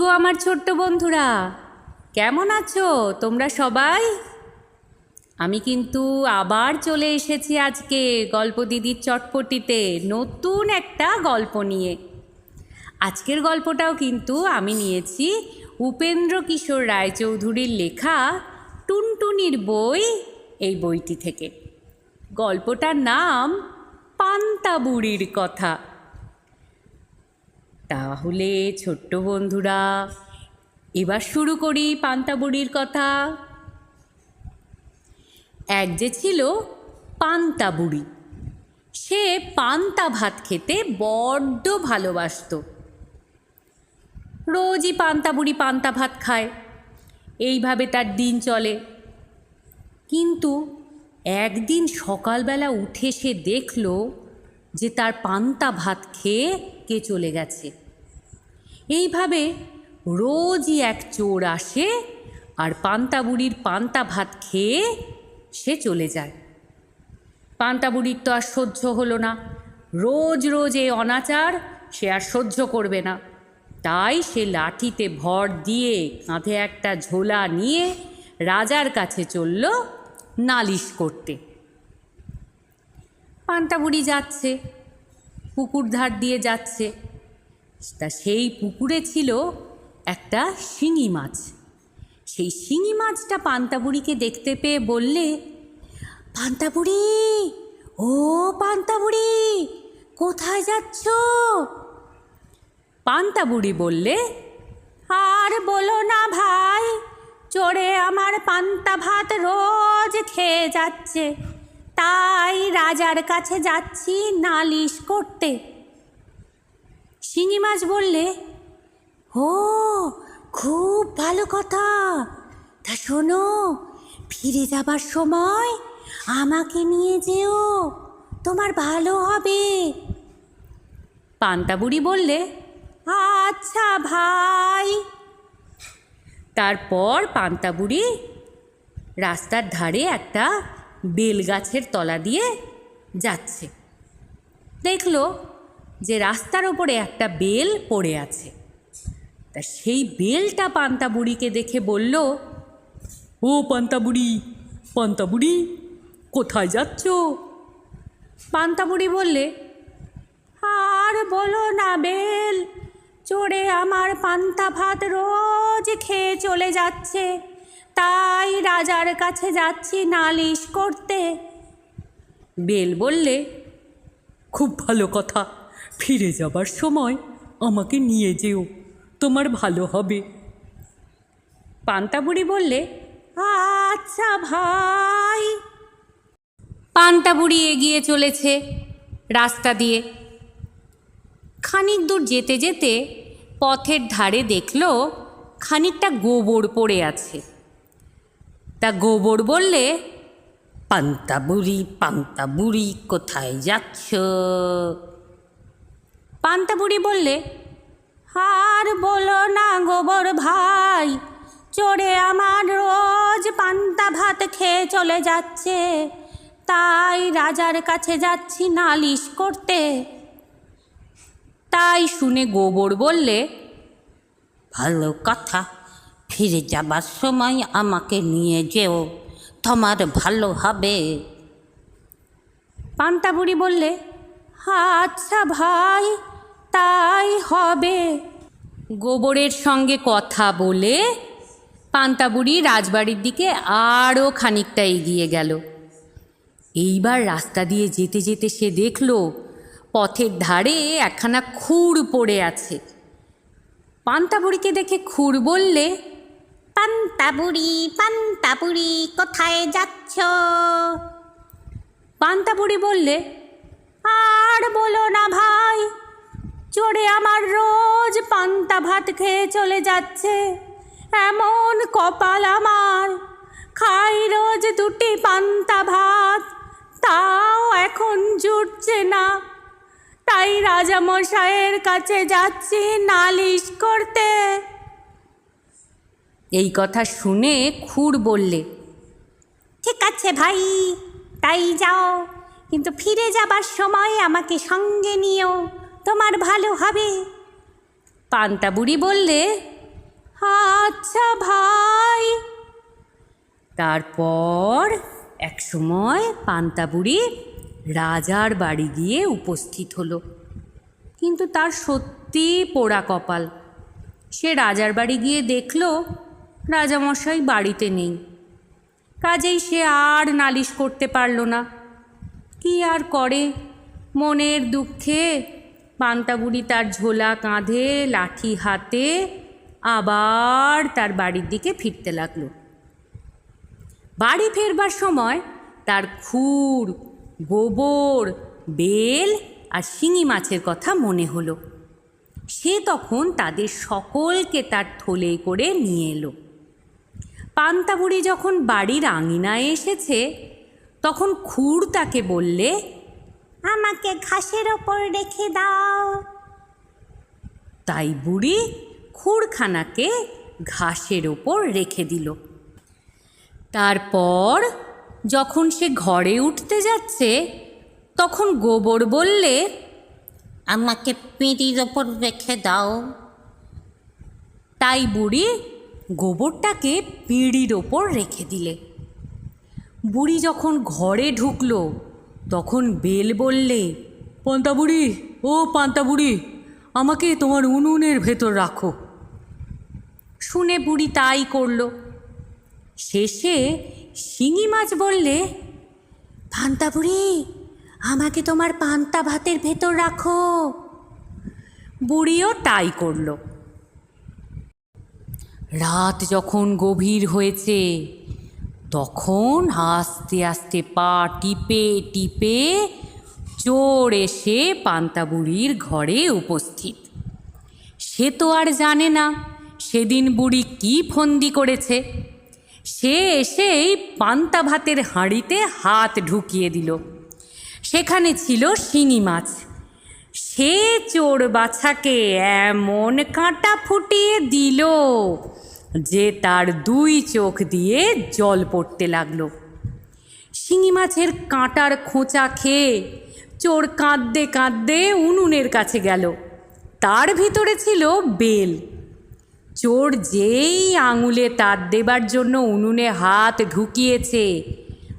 গো আমার ছোট্ট বন্ধুরা। কেমন আছো? তোমরা সবাই? আমি কিন্তু আবার চলে এসেছি আজকে গল্প দিদির চটপটিতে নতুন একটা গল্প নিয়ে। আজকের গল্পটাও কিন্তু আমি নিয়েছি উপেন্দ্র কিশোর রায়চৌধুরীর লেখা টুনটুনির বই এই বইটি থেকে। গল্পটার নাম পান্তা বুড়ির কথা। তাহলে ছোট্ট বন্ধুরা, এবার শুরু করি পান্তা বুড়ির কথা। এক যে ছিল পান্তা বুড়ি, সে পান্তা ভাত খেতে বড্ড ভালোবাসতো। রোজই পান্তা বুড়ি পান্তা ভাত খায়, এইভাবে তার দিন চলে। কিন্তু একদিন সকালবেলা উঠে সে দেখল যে তার পান্তা ভাত খেয়ে কে চলে গেছে। এইভাবে রোজই এক চোর আসে আর পান্তা বুড়ির পান্তা ভাত খেয়ে সে চলে যায়। পান্তা বুড়ির তো আর সহ্য হলো না। রোজ রোজ এই অনাচার সে আর সহ্য করবে না। তাই সে লাঠিতে ভর দিয়ে কাঁধে একটা ঝোলা নিয়ে রাজার কাছে চলল নালিশ করতে। পান্তা বুড়ি যাচ্ছে, পুকুর ধার দিয়ে যাচ্ছে। তা সেই পুকুরে ছিল একটা শিঙি মাছ। সেই শিঙি মাছটা পান্তাবুড়িকে দেখতে পেয়ে বললে, পান্তাবুড়ি, ও পান্তাবুড়ি, কোথায় যাচ্ছ? পান্তাবুড়ি বললে, আর বলো না ভাই, চড়ে আমার পান্তা ভাত রোজ খেয়ে যাচ্ছে। তাই রাজার কাছে যাচ্ছি নালিশ করতে। শিঙি মাছ বললে, ও, খুব ভালো কথা। তা শোনো, ফিরে যাবার সময় আমাকে নিয়ে যেও, তোমার ভালো হবে। পান্তাবুড়ি বললে আচ্ছা ভাই। তারপর পান্তাবুড়ি রাস্তার ধারে একটা বেল গাছের তলা দিয়ে যাচ্ছে। দেখল যে রাস্তার ওপরে একটা বেল পড়ে আছে। তা সেই বেলটা পান্তা বুড়িকে দেখে বলল, ও পান্তা বুড়ি পান্তা বুড়ি কোথায় যাচ্ছ? পান্তা বুড়ি বললে, আর বলো না বেল চড়ে আমার পান্তা ভাত রোজ খেয়ে চলে যাচ্ছে। তাই রাজার কাছে যাচ্ছি নালিশ করতে। বেল বললে, খুব ভালো কথা ফিরে যাবার সময় আমাকে নিয়ে যেও তোমার ভালো হবে। পান্তাবুড়ি বললে আচ্ছা ভাই। পান্তাবুড়ি এগিয়ে চলেছে রাস্তা দিয়ে। খানিক দূর যেতে যেতে পথের ধারে দেখল খানিকটা গোবর পড়ে আছে। তা গোবর বললে পান্তা বুড়ি পান্তা বুড়ি কোথায় যাচ্ছ? পান্তা বুড়ি বললে, আর বলো না গোবর ভাই চড়ে আমার রোজ পান্তা ভাত খেয়ে চলে যাচ্ছে, তাই রাজার কাছে যাচ্ছি নালিশ করতে। তাই শুনে গোবর বললে, ভালো কথা, ফিরে যাবার সময় আমাকে নিয়ে যেও, তোমার ভালো হবে। পান্তা বুড়ি বললে আচ্ছা ভাই তাই হবে। গোবরের সঙ্গে কথা বলে পান্তাবুড়ি রাজবাড়ির দিকে আরও খানিকটা এগিয়ে গেল। এইবার রাস্তা দিয়ে যেতে যেতে সে দেখল পথের ধারে একখানা খুর পড়ে আছে। পান্তাবুড়িকে দেখে খুর বললে পান্তাবুড়ি পান্তাবুড়ি কোথায় যাচ্ছ? পান্তাবুড়ি বললে আর বলো না ভাই চড়ে আমার রোজ পান্তা ভাত খেয়ে চলে যাচ্ছে। এমন কপাল আমার। খাই রোজ দুটি পান্তা ভাত তাও এখন জুটছে না। তাই রাজামশাইয়ের কাছে যাচ্ছি নালিশ করতে। এই কথা শুনে খুর বললে ঠিক আছে ভাই তাই যাও। কিন্তু ফিরে যাবার সময় আমাকে সঙ্গে নিও। তোমার ভালো হবে। পান্তা বুড়ি বললে আচ্ছা ভাই। তারপর একসময় পান্তাবুড়ি রাজার বাড়ি গিয়ে উপস্থিত হলো। কিন্তু তার সত্যি পোড়া কপাল। সে রাজার বাড়ি গিয়ে দেখল, রাজামশাই বাড়িতে নেই। কাজেই সে আর নালিশ করতে পারল না। কি আর করে? মনের দুঃখে পান্তাবুড়ি তার ঝোলা কাঁধে, লাঠি হাতে, আবার তার বাড়ির দিকে ফিরতে লাগল। বাড়ি ফেরবার সময় তার খুর, গোবর, বেল আর শিঙি মাছের কথা মনে হলো। সে তখন তাদের সকলকে তার থলে করে নিয়ে এলো। পান্তাবুড়ি যখন বাড়ির আঙিনায় এসেছে, তখন খুর তাকে বললে আমাকে ঘাসের ওপর রেখে দাও। তাই বুড়ি খুরখানাকে ঘাসের ওপর রেখে দিল। তারপর যখন সে ঘরে উঠতে যাচ্ছে তখন গোবর বললে আমাকে পিঁড়ির ওপর রেখে দাও। তাই বুড়ি গোবরটাকে পিঁড়ির ওপর রেখে দিলে। বুড়ি যখন ঘরে ঢুকলো তখন বেল বললে পান্তা বুড়ি ও পান্তা বুড়ি আমাকে তোমার উনুনের ভেতর রাখো। শুনে বুড়ি তাই করল। শেষে শিঙি মাছ বললে পান্তা বুড়ি আমাকে তোমার পান্তা ভাতের ভেতর রাখো। বুড়িও তাই করল। রাত যখন গভীর হয়েছে তখন আস্তে আস্তে পা টিপে টিপে চোর এসে পান্তাবুড়ির ঘরে উপস্থিত। সে তো আর জানে না সেদিন বুড়ি কি ফন্দি করেছে। সে এসেই পান্তা ভাতের হাঁড়িতে হাত ঢুকিয়ে দিল। সেখানে ছিল শিঙি মাছ। সে চোর বাছাকে এমন কাঁটা ফুটিয়ে দিল যে তার দুই চোখ দিয়ে জল পড়তে লাগল। শিঙি মাছের কাঁটার খোঁচা খেয়ে চোর কাঁদতে কাঁদতে উনুনের কাছে গেল। তার ভিতরে ছিল বেল। চোর যেই আঙুলে তার দেবার জন্য উনুনে হাত ঢুকিয়েছে,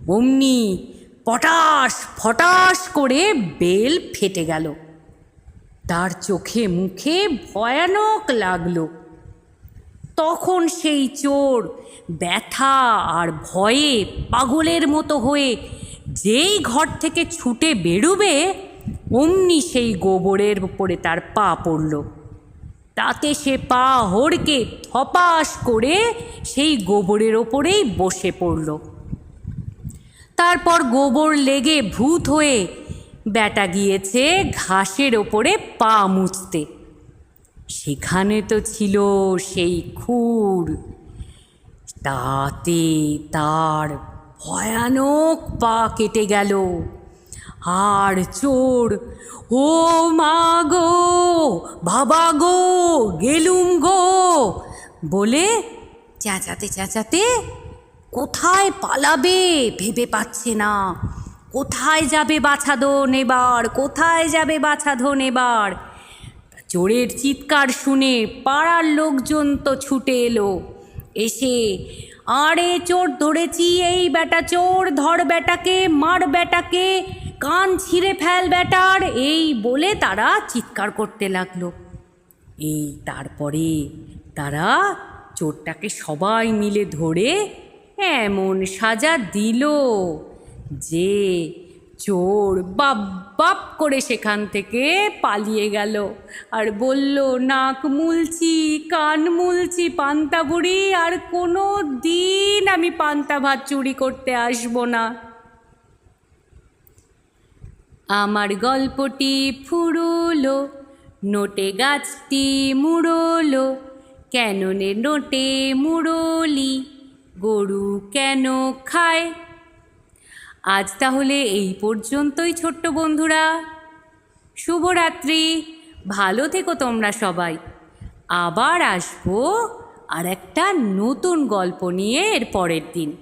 অমনি পটাশ ফটাস করে বেল ফেটে গেল। তার চোখে মুখে ভয়ানক লাগল। তখন সেই চোর ব্যথা আর ভয়ে পাগলের মতো হয়ে যেই ঘর থেকে ছুটে বেরুবে, অমনি সেই গোবরের উপরে তার পা পড়ল। তাতে সে পা হড়কে থপাস করে সেই গোবরের ওপরেই বসে পড়ল। তারপর গোবর লেগে ভূত হয়ে ব্যাটা গিয়েছে ঘাসের ওপরে পা মুছতে। সেখানে তো ছিল সেই খুর। তাতে তার ভয়ানক পা কেটে গেল। আর চোর, ও মা গো, বাবা গো, গেলুম গো! বলে চেঁচাতে চেঁচাতে কোথায় পালাবে ভেবে পাচ্ছে না। কোথায় যাবে বাছাধো নেবার কোথায় যাবে বাছাধো নেবার চোরের চিৎকার শুনে পাড়ার লোকজন তো ছুটে এলো। এসে, আরে চোর ধরেছি, এই বেটা চোর, ধর বেটাকে মার বেটাকে কান ছিঁড়ে ফেল বেটার এই বলে তারা চিৎকার করতে লাগল। এই তারপরে তারা চোরটাকে সবাই মিলে ধরে এমন সাজা দিল যে চোর বাপ বাপ করে সেখান থেকে পালিয়ে গেল। আর বলল, নাক মুলছি, কান মুলছি, পান্তা বুড়ি, আর কোনো দিন আমি পান্তা ভাত চুরি করতে আসব না। আমার গল্পটি ফুরুলো, নোটে গাছটি মুড়লো কেননে নোটে মুড়লি, গরু কেন খায়? আজ তাহলে এই পর্যন্তই, ছোট্ট বন্ধুরা। শুভরাত্রি। ভালো থেকো তোমরা সবাই। আবার আসব আর একটা নতুন গল্প নিয়ে এর পরের দিন।